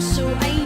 so I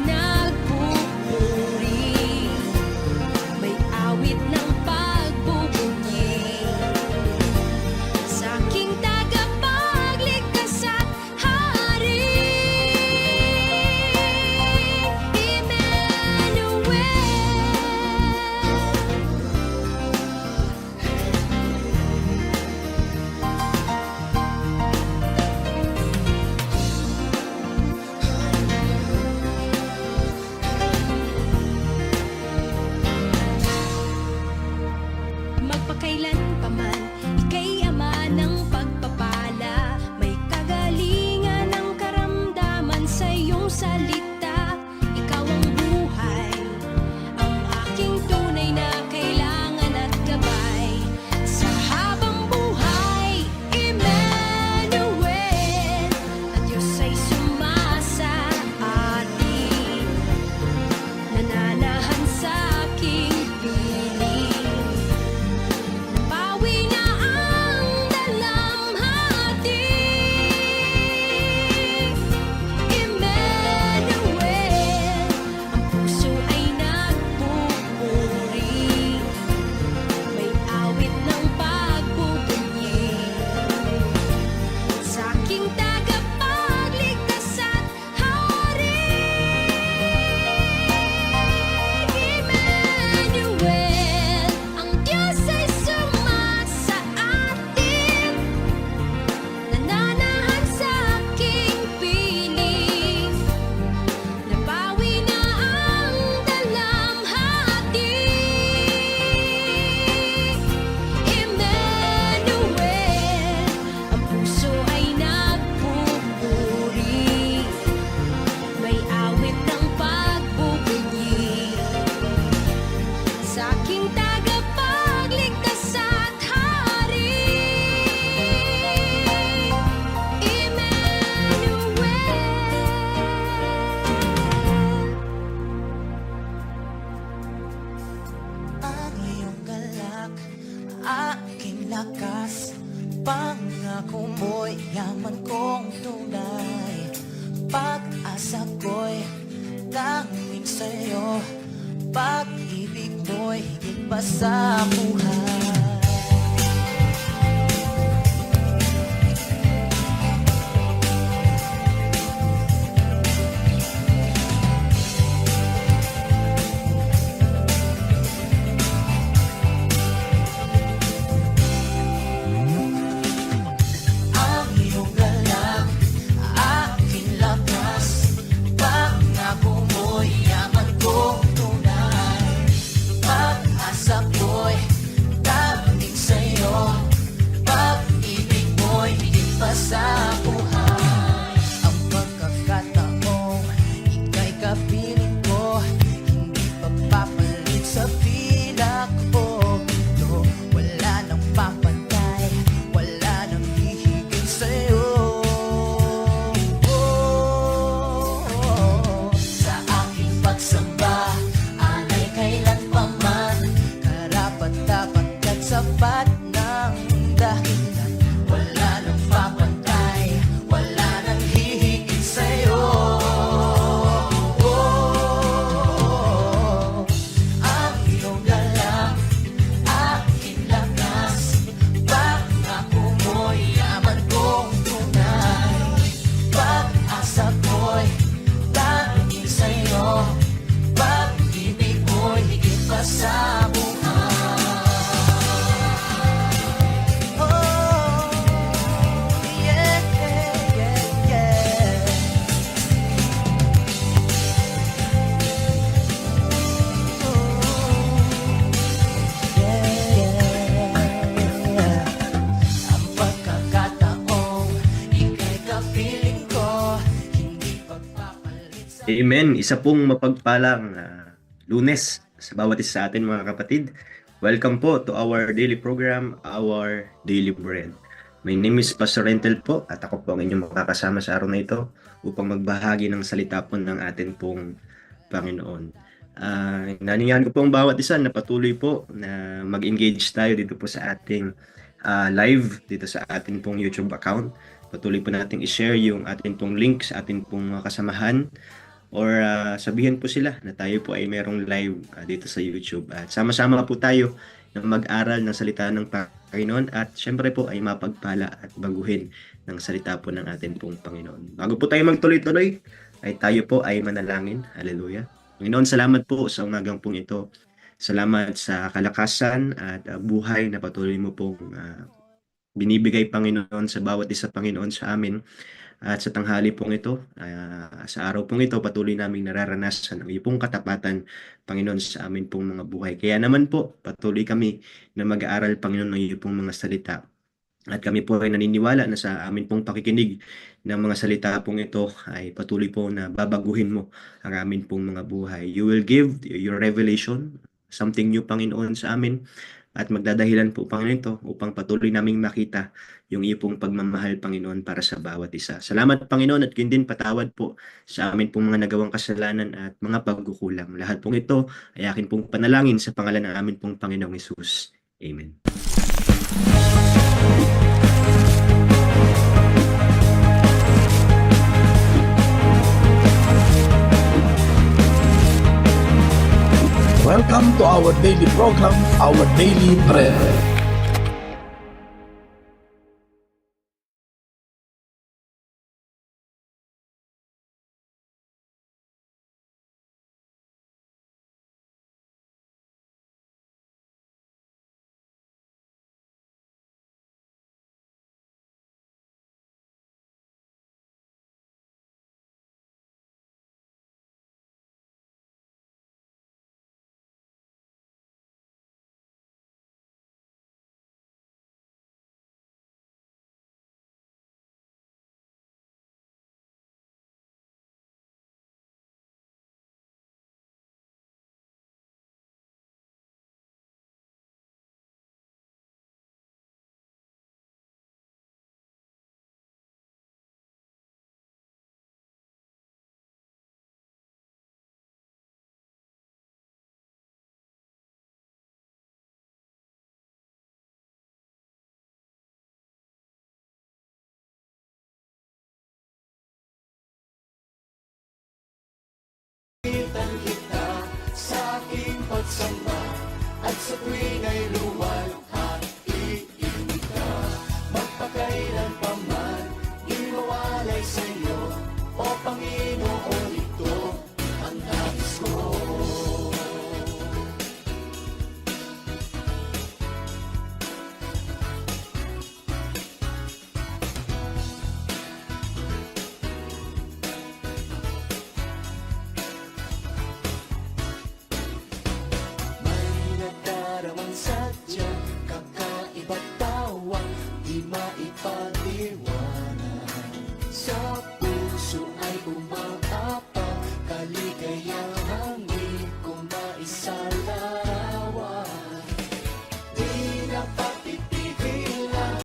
damdamin sa'yo Pag-ibig mo'y higit pa sa buhay. Amen. Isa pong mapagpalang ah, lunes sa bawat isa sa atin mga kapatid. Welcome po to our daily program, Our Daily Bread. My name is Pastor Rentel po at ako po ang inyong makakasama sa araw na ito upang magbahagi ng salita po ng atin pong Panginoon. Uh, naningan ko po ang bawat isa na patuloy po na mag-engage tayo dito po sa ating ah, live dito sa ating pong YouTube account. Patuloy po natin i-share yung ating pong link sa ating pong mga kasamahan or ah, sabihin po sila na tayo po ay merong live ah, dito sa YouTube. At sama-sama po tayo na mag-aral ng salita ng Panginoon at syempre po ay mapagpala at baguhin ng salita po ng ating pong Panginoon. Bago po tayo magtuloy-tuloy, ay tayo po ay manalangin. Hallelujah. Panginoon, salamat po sa umagang pong ito. Salamat sa kalakasan at ah, buhay na patuloy mo pong ah, binibigay Panginoon sa bawat isa Panginoon sa amin. At sa tanghali pong ito, ah, sa araw pong ito, patuloy naming nararanasan ang iyong katapatan, Panginoon, sa amin pong mga buhay. Kaya naman po, patuloy kami na mag-aaral, Panginoon, ng iyong mga salita. At kami po ay naniniwala na sa amin pong pakikinig ng mga salita pong ito ay patuloy po na babaguhin mo ang amin pong mga buhay. You will give your revelation, something new, Panginoon, sa amin. At magdadahilan po, Panginoon, ito upang patuloy naming makita yung iyo pong pagmamahal, Panginoon, para sa bawat isa. Salamat, Panginoon, at yun patawad po sa amin pong mga nagawang kasalanan at mga pagkukulang. Lahat pong ito ay akin pong panalangin sa pangalan ng amin pong Panginoong Isus. Amen. Welcome to our daily program, Our Daily Bread. picture.